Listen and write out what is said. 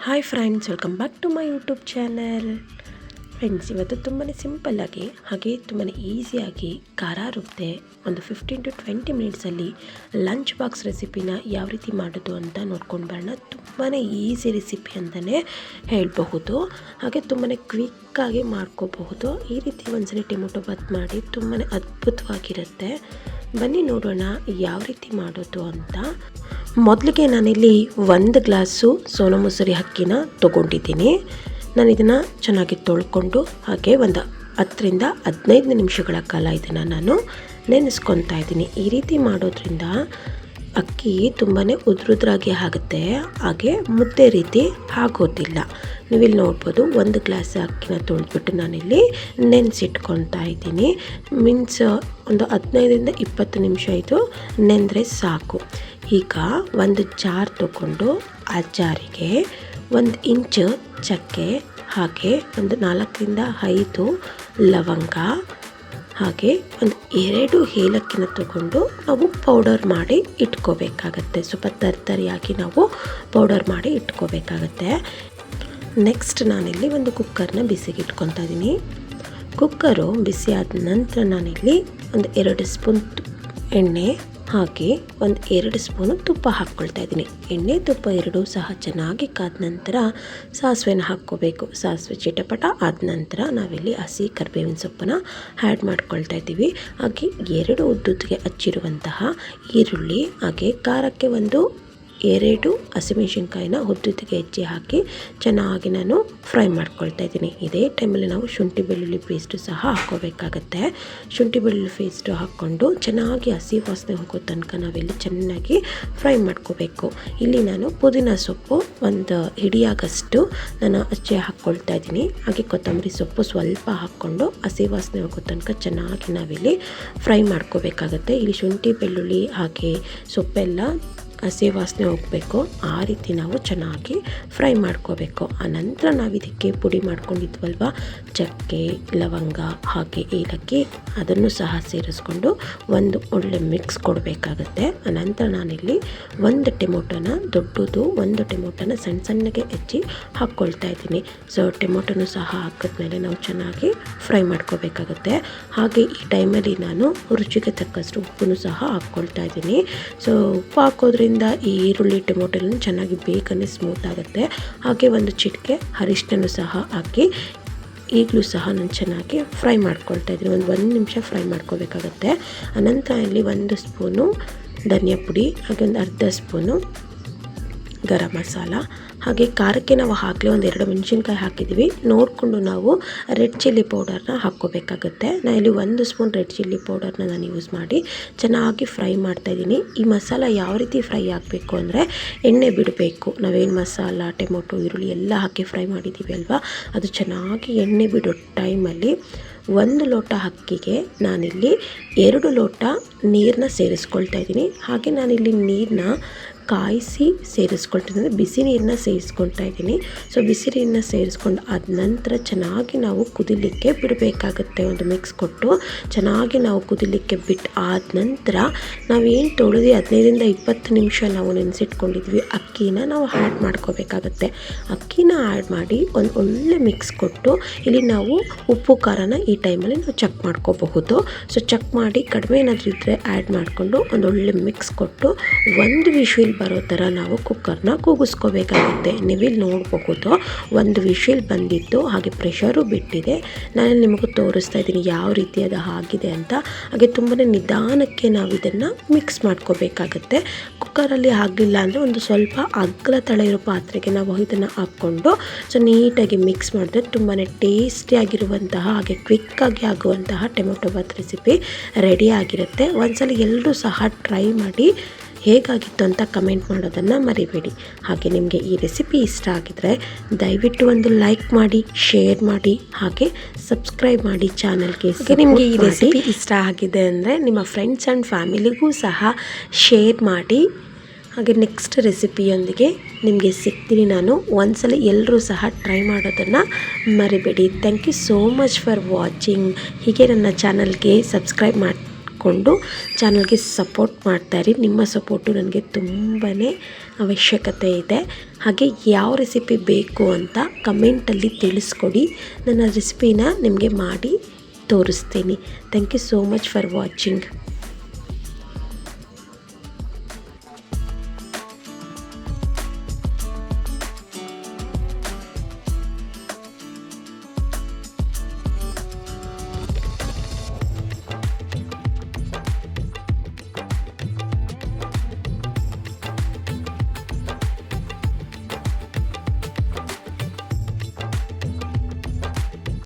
hi friends welcome back to my YouTube channel friends ಇವತ್ತು ತುಂಬಾ ಸಿಂಪಲ್ಲಾಗಿ ಹಾಗೆ ತುಂಬಾ ಈಸಿಯಾಗಿ ಖಾರ ರುಬ್ಬಿದೆ ಒಂದು ಫಿಫ್ಟೀನ್ ಟು ಟ್ವೆಂಟಿ ಮಿನಿಟ್ಸಲ್ಲಿ ಲಂಚ್ ಬಾಕ್ಸ್ ರೆಸಿಪಿನ ಯಾವ ರೀತಿ ಮಾಡೋದು ಅಂತ ನೋಡ್ಕೊಂಡು ಬರೋಣ ತುಂಬಾ ಈಸಿ ರೆಸಿಪಿ ಅಂತಲೇ ಹೇಳಬಹುದು ಹಾಗೆ ತುಂಬಾ ಕ್ವಿಕ್ಕಾಗಿ ಮಾಡ್ಕೋಬಹುದು ಈ ರೀತಿ ಒಂದ್ಸಲಿ ಟೊಮೊಟೊ ಬಾತ್ ಮಾಡಿ ತುಂಬಾ ಅದ್ಭುತವಾಗಿರುತ್ತೆ ಬನ್ನಿ ನೋಡೋಣ ಯಾವ ರೀತಿ ಮಾಡೋದು ಅಂತ ಮೊದಲಿಗೆ ನಾನಿಲ್ಲಿ ಒಂದು ಗ್ಲಾಸು ಸೋನಾ ಮೊಸರಿ ಅಕ್ಕಿನ ತೊಗೊಂಡಿದ್ದೀನಿ ನಾನು ಇದನ್ನು ಚೆನ್ನಾಗಿ ತೊಳ್ಕೊಂಡು ಹಾಗೆ ಒಂದು ಹತ್ತರಿಂದ ಹದಿನೈದು ನಿಮಿಷಗಳ ಕಾಲ ಇದನ್ನು ನಾನು ನೆನೆಸ್ಕೊತಾ ಇದ್ದೀನಿ ಈ ರೀತಿ ಮಾಡೋದ್ರಿಂದ ಅಕ್ಕಿ ತುಂಬಾ ಉದ್ರುದ್ರಾಗಿ ಆಗುತ್ತೆ ಹಾಗೆ ಮುದ್ದೆ ರೀತಿ ಆಗೋದಿಲ್ಲ ನೀವಿಲ್ಲಿ ನೋಡ್ಬೋದು ಒಂದು ಗ್ಲಾಸ್ ಅಕ್ಕಿನ ತೊಳೆದ್ಬಿಟ್ಟು ನಾನಿಲ್ಲಿ ನೆನೆಸಿಟ್ಕೊತಾ ಇದ್ದೀನಿ ಮೀನ್ಸ್ ಒಂದು ಹದಿನೈದರಿಂದ ಇಪ್ಪತ್ತು ನಿಮಿಷ ಇದು ನೆಂದರೆ ಸಾಕು ಈಗ ಒಂದು ಜಾರ್ ತಗೊಂಡು ಆ ಜಾರಿಗೆ ಒಂದು ಇಂಚು ಚಕ್ಕೆ ಹಾಗೆ ಒಂದು ನಾಲ್ಕರಿಂದ ಐದು ಲವಂಗ ಹಾಗೆ ಒಂದು ಎರಡು ಏಲಕ್ಕಿನ ತಗೊಂಡು ನಾವು ಪೌಡರ್ ಮಾಡಿ ಇಟ್ಕೋಬೇಕಾಗತ್ತೆ ಸ್ವಲ್ಪ ತರಿಯಾಗಿ ನಾವು ಪೌಡರ್ ಮಾಡಿ ಇಟ್ಕೋಬೇಕಾಗತ್ತೆ ನೆಕ್ಸ್ಟ್ ನಾನಿಲ್ಲಿ ಒಂದು ಕುಕ್ಕರ್ನ ಬಿಸಿಗೆ ಇಟ್ಕೊತಾ ಇದ್ದೀನಿ ಕುಕ್ಕರು ಬಿಸಿಯಾದ ನಂತರ ನಾನಿಲ್ಲಿ ಒಂದು ಎರಡು ಸ್ಪೂನ್ ಎಣ್ಣೆ ಹಾಗೆ ಒಂದು ಎರಡು ಸ್ಪೂನು ತುಪ್ಪ ಹಾಕ್ಕೊಳ್ತಾ ಇದ್ದೀನಿ ಎಣ್ಣೆ ತುಪ್ಪ ಎರಡೂ ಸಹ ಚೆನ್ನಾಗಿ ಕಾದ ನಂತರ ಸಾಸಿವೆನ ಹಾಕ್ಕೋಬೇಕು ಸಾಸಿವೆ ಚಿಟಪಟ ಆದ ನಂತರ ನಾವಿಲ್ಲಿ ಹಸಿ ಕರಿಬೇವಿನ ಸೊಪ್ಪನ್ನ ಆ್ಯಡ್ ಮಾಡ್ಕೊಳ್ತಾ ಇದ್ದೀವಿ ಹಾಗೆ ಎರಡು ಉದ್ದುತ್ತಿಗೆ ಹಚ್ಚಿರುವಂತಹ ಈರುಳ್ಳಿ ಹಾಗೆ ಖಾರಕ್ಕೆ ಒಂದು ಎರಡು ಹಸಿಮೆಣಸಿನ್ಕಾಯಿನ ಉದ್ದುದ್ದಕ್ಕೆ ಹೆಚ್ಚಿ ಹಾಕಿ ಚೆನ್ನಾಗಿ ನಾನು ಫ್ರೈ ಮಾಡ್ಕೊಳ್ತಾ ಇದ್ದೀನಿ ಇದೇ ಟೈಮಲ್ಲಿ ನಾವು ಶುಂಠಿ ಬೆಳ್ಳುಳ್ಳಿ ಪೇಸ್ಟು ಸಹ ಹಾಕ್ಕೋಬೇಕಾಗತ್ತೆ ಶುಂಠಿ ಬೆಳ್ಳುಳ್ಳಿ ಪೇಸ್ಟು ಹಾಕ್ಕೊಂಡು ಚೆನ್ನಾಗಿ ಹಸಿ ವಾಸನೆ ಹೋಗೋ ತನಕ ನಾವಿಲ್ಲಿ ಚೆನ್ನಾಗಿ ಫ್ರೈ ಮಾಡ್ಕೋಬೇಕು ಇಲ್ಲಿ ನಾನು ಪುದೀನ ಸೊಪ್ಪು ಒಂದು ಹಿಡಿಯಾಗಷ್ಟು ನಾನು ಅಚ್ಚೆ ಹಾಕ್ಕೊಳ್ತಾ ಇದ್ದೀನಿ ಹಾಗೆ ಕೊತ್ತಂಬರಿ ಸೊಪ್ಪು ಸ್ವಲ್ಪ ಹಾಕ್ಕೊಂಡು ಹಸಿ ವಾಸನೆ ಹೋಗೋ ತನಕ ಚೆನ್ನಾಗಿ ನಾವಿಲ್ಲಿ ಫ್ರೈ ಮಾಡ್ಕೋಬೇಕಾಗತ್ತೆ ಇಲ್ಲಿ ಶುಂಠಿ ಬೆಳ್ಳುಳ್ಳಿ ಹಾಗೆ ಸೊಪ್ಪೆಲ್ಲ ಹಸಿ ವಾಸನೆ ಹೋಗಬೇಕು ಆ ರೀತಿ ನಾವು ಚೆನ್ನಾಗಿ ಫ್ರೈ ಮಾಡ್ಕೋಬೇಕು ಆನಂತರ ನಾವು ಇದಕ್ಕೆ ಪುಡಿ ಮಾಡ್ಕೊಂಡಿದ್ವಲ್ವ ಚಕ್ಕೆ ಲವಂಗ ಹಾಗೆ ಏಲಕ್ಕಿ ಅದನ್ನು ಸಹ ಸೇರಿಸ್ಕೊಂಡು ಒಂದು ಒಳ್ಳೆ ಮಿಕ್ಸ್ ಕೊಡಬೇಕಾಗುತ್ತೆ ಆನಂತರ ನಾನಿಲ್ಲಿ ಒಂದು ಟೊಮೊಟೊನ ದೊಡ್ಡದು ಒಂದು ಟೊಮೊಟೊನ ಸಣ್ಣ ಸಣ್ಣಗೆ ಹೆಚ್ಚಿ ಹಾಕ್ಕೊಳ್ತಾ ಇದ್ದೀನಿ ಸೊ ಟೊಮೊಟೊನು ಸಹ ಹಾಕಿದ್ಮೇಲೆ ನಾವು ಚೆನ್ನಾಗಿ ಫ್ರೈ ಮಾಡ್ಕೋಬೇಕಾಗುತ್ತೆ ಹಾಗೆ ಈ ಟೈಮಲ್ಲಿ ನಾನು ರುಚಿಗೆ ತಕ್ಕಷ್ಟು ಉಪ್ಪನ್ನು ಸಹ ಹಾಕ್ಕೊಳ್ತಾ ಇದ್ದೀನಿ ಸೊ ಉಪ್ಪು ಹಾಕೋದ್ರಿಂದ ಇದರಿಂದ ಈ ಈರುಳ್ಳಿ ಟೊಮೊಟೊಗಳನ್ನು ಚೆನ್ನಾಗಿ ಬೇಕನ್ನೇ ಸ್ಮೂತ್ ಆಗುತ್ತೆ ಹಾಗೆ ಒಂದು ಚಿಟಿಕೆ ಅರಿಶಿನ ಸಹ ಹಾಕಿ ಈಗಲೂ ಸಹ ನಾನು ಚೆನ್ನಾಗಿ ಫ್ರೈ ಮಾಡ್ಕೊಳ್ತಾ ಇದ್ದೀನಿ ಒಂದು ಒಂದು ನಿಮಿಷ ಫ್ರೈ ಮಾಡ್ಕೋಬೇಕಾಗತ್ತೆ ಅನಂತರ ಇಲ್ಲಿ ಒಂದು ಸ್ಪೂನು ಧನಿಯಾ ಪುಡಿ ಹಾಗೆ ಒಂದು ಅರ್ಧ ಸ್ಪೂನು ಗರಂ ಮಸಾಲ ಹಾಗೆ ಖಾರಕ್ಕೆ ನಾವು ಹಾಕಲಿ ಎರಡು ಮೆಣಸಿನ್ಕಾಯಿ ಹಾಕಿದ್ದೀವಿ ನೋಡಿಕೊಂಡು ನಾವು ರೆಡ್ ಚಿಲ್ಲಿ ಪೌಡರ್ನ ಹಾಕ್ಕೋಬೇಕಾಗುತ್ತೆ ನಾನು ಇಲ್ಲಿ ಒಂದು ಸ್ಪೂನ್ ರೆಡ್ ಚಿಲ್ಲಿ ಪೌಡರ್ನ ನಾನು ಯೂಸ್ ಮಾಡಿ ಚೆನ್ನಾಗಿ ಫ್ರೈ ಮಾಡ್ತಾಯಿದ್ದೀನಿ ಈ ಮಸಾಲ ಯಾವ ರೀತಿ ಫ್ರೈ ಆಗಬೇಕು ಅಂದರೆ ಎಣ್ಣೆ ಬಿಡಬೇಕು ನಾವೇನು ಮಸಾಲ ಟೊಮೊಟೊ ಈರುಳ್ಳಿ ಎಲ್ಲ ಹಾಕಿ ಫ್ರೈ ಮಾಡಿದ್ದೀವಿ ಅಲ್ವಾ ಅದು ಚೆನ್ನಾಗಿ ಎಣ್ಣೆ ಬಿಡೋ ಟೈಮಲ್ಲಿ ಒಂದು ಲೋಟ ಅಕ್ಕಿಗೆ ನಾನಿಲ್ಲಿ ಎರಡು ಲೋಟ ನೀರನ್ನ ಸೇರಿಸ್ಕೊಳ್ತಾ ಇದ್ದೀನಿ ಹಾಗೆ ನಾನಿಲ್ಲಿ ನೀರನ್ನ ಕಾಯಿಸಿ ಅಂದರೆ ಬಿಸಿ ನೀರನ್ನ ಸೇರಿಸ್ಕೊಳ್ತಾ ಇದ್ದೀನಿ ಸೊ ಬಿಸಿ ನೀರನ್ನ ಸೇರಿಸ್ಕೊಂಡು ಆದ ನಂತರ ಚೆನ್ನಾಗಿ ನಾವು ಕುದಿಲಿಕ್ಕೆ ಬಿಡಬೇಕಾಗುತ್ತೆ ಒಂದು ಮಿಕ್ಸ್ ಕೊಟ್ಟು ಚೆನ್ನಾಗಿ ನಾವು ಕುದಿಲಿಕ್ಕೆ ಬಿಟ್ಟು ಆದ ನಂತರ ನಾವೇನು ತೊಳೆದು ಹದಿನೈದರಿಂದ ಇಪ್ಪತ್ತು ನಿಮಿಷ ನಾವು ನೆನೆಸಿಟ್ಕೊಂಡಿದ್ವಿ ಅಕ್ಕಿನ ನಾವು ಆ್ಯಡ್ ಮಾಡ್ಕೋಬೇಕಾಗತ್ತೆ ಅಕ್ಕಿನ ಆ್ಯಡ್ ಮಾಡಿ ಒಂದು ಒಳ್ಳೆ ಮಿಕ್ಸ್ ಕೊಟ್ಟು ಇಲ್ಲಿ ನಾವು ಉಪ್ಪು ಖಾರನ ಈ ಟೈಮಲ್ಲಿ ನಾವು ಚೆಕ್ ಮಾಡ್ಕೋಬಹುದು ಸೊ ಚೆಕ್ ಮಾಡಿ ಕಡಿಮೆ ಏನಾದರೂ ಇದ್ದರೆ ಆ್ಯಡ್ ಮಾಡಿಕೊಂಡು ಒಂದೊಳ್ಳೆ ಮಿಕ್ಸ್ ಕೊಟ್ಟು ಒಂದು ವಿಶ್ವಿಲ್ ಬರೋ ಥರ ನಾವು ಕುಕ್ಕರ್ನ ಕೂಗಿಸ್ಕೋಬೇಕಾಗುತ್ತೆ ಇಲ್ಲಿ ನೋಡಬಹುದು ಒಂದು ವಿಷಿಲ್ ಬಂದಿತ್ತು ಹಾಗೆ ಪ್ರೆಷರು ಬಿಟ್ಟಿದೆ ನಾನು ನಿಮಗೆ ತೋರಿಸ್ತಾ ಇದ್ದೀನಿ ಯಾವ ರೀತಿ ಅದು ಆಗಿದೆ ಅಂತ ಹಾಗೆ ತುಂಬಾ ನಿಧಾನಕ್ಕೆ ನಾವು ಇದನ್ನು ಮಿಕ್ಸ್ ಮಾಡ್ಕೋಬೇಕಾಗತ್ತೆ ಕುಕ್ಕರಲ್ಲಿ ಆಗಲಿಲ್ಲ ಅಂದರೆ ಒಂದು ಸ್ವಲ್ಪ ಅಗ್ಲ ತಳ ಇರೋ ಪಾತ್ರೆಗೆ ನಾವು ಇದನ್ನು ಹಾಕ್ಕೊಂಡು ಸೊ ನೀಟಾಗಿ ಮಿಕ್ಸ್ ಮಾಡಿದ್ರೆ ತುಂಬಾ ಟೇಸ್ಟಿಯಾಗಿರುವಂತಹ ಹಾಗೆ ಕ್ವಿಕ್ಕಾಗಿ ಆಗುವಂತಹ ಟೊಮೆಟೊ ಬಾತ್ ರೆಸಿಪಿ ರೆಡಿ ಆಗಿರುತ್ತೆ ಒಂದ್ಸಲ ಎಲ್ಲರೂ ಸಹ ಟ್ರೈ ಮಾಡಿ ಹೇಗಾಗಿತ್ತು ಅಂತ ಕಮೆಂಟ್ ಮಾಡೋದನ್ನು ಮರಿಬೇಡಿ ಹಾಗೆ ನಿಮಗೆ ಈ ರೆಸಿಪಿ ಇಷ್ಟ ಆಗಿದ್ರೆ ದಯವಿಟ್ಟು ಒಂದು ಲೈಕ್ ಮಾಡಿ ಶೇರ್ ಮಾಡಿ ಹಾಗೆ ಸಬ್ಸ್ಕ್ರೈಬ್ ಮಾಡಿ ಚಾನಲ್ಗೆ ಹಾಗೆ ನಿಮಗೆ ಈ ರೆಸಿಪಿ ಇಷ್ಟ ಆಗಿದೆ ಅಂದರೆ ನಿಮ್ಮ ಫ್ರೆಂಡ್ಸ್ ಆ್ಯಂಡ್ ಫ್ಯಾಮಿಲಿಗೂ ಸಹ ಶೇರ್ ಮಾಡಿ ಹಾಗೆ ನೆಕ್ಸ್ಟ್ ರೆಸಿಪಿಯೊಂದಿಗೆ ನಿಮಗೆ ಸಿಗ್ತೀನಿ ನಾನು ಒಂದ್ಸಲ ಎಲ್ಲರೂ ಸಹ ಟ್ರೈ ಮಾಡೋದನ್ನು ಮರಿಬೇಡಿ thank you so much for watching ಹೀಗೆ ನನ್ನ ಚಾನಲ್ಗೆ ಸಬ್ಸ್ಕ್ರೈಬ್ ಮಾಡಿ ಮಾಡಿಕೊಂಡು ಚಾನಲ್ಗೆ ಸಪೋರ್ಟ್ ಮಾಡ್ತಾಯಿರಿ ನಿಮ್ಮ ಸಪೋರ್ಟು ನನಗೆ ತುಂಬಾ ಅವಶ್ಯಕತೆ ಇದೆ ಹಾಗೆ ಯಾವ ರೆಸಿಪಿ ಬೇಕು ಅಂತ ಕಮೆಂಟಲ್ಲಿ ತಿಳಿಸ್ಕೊಡಿ ನನ್ನ ರೆಸಿಪಿನ ನಿಮಗೆ ಮಾಡಿ ತೋರಿಸ್ತೀನಿ thank you so much for watching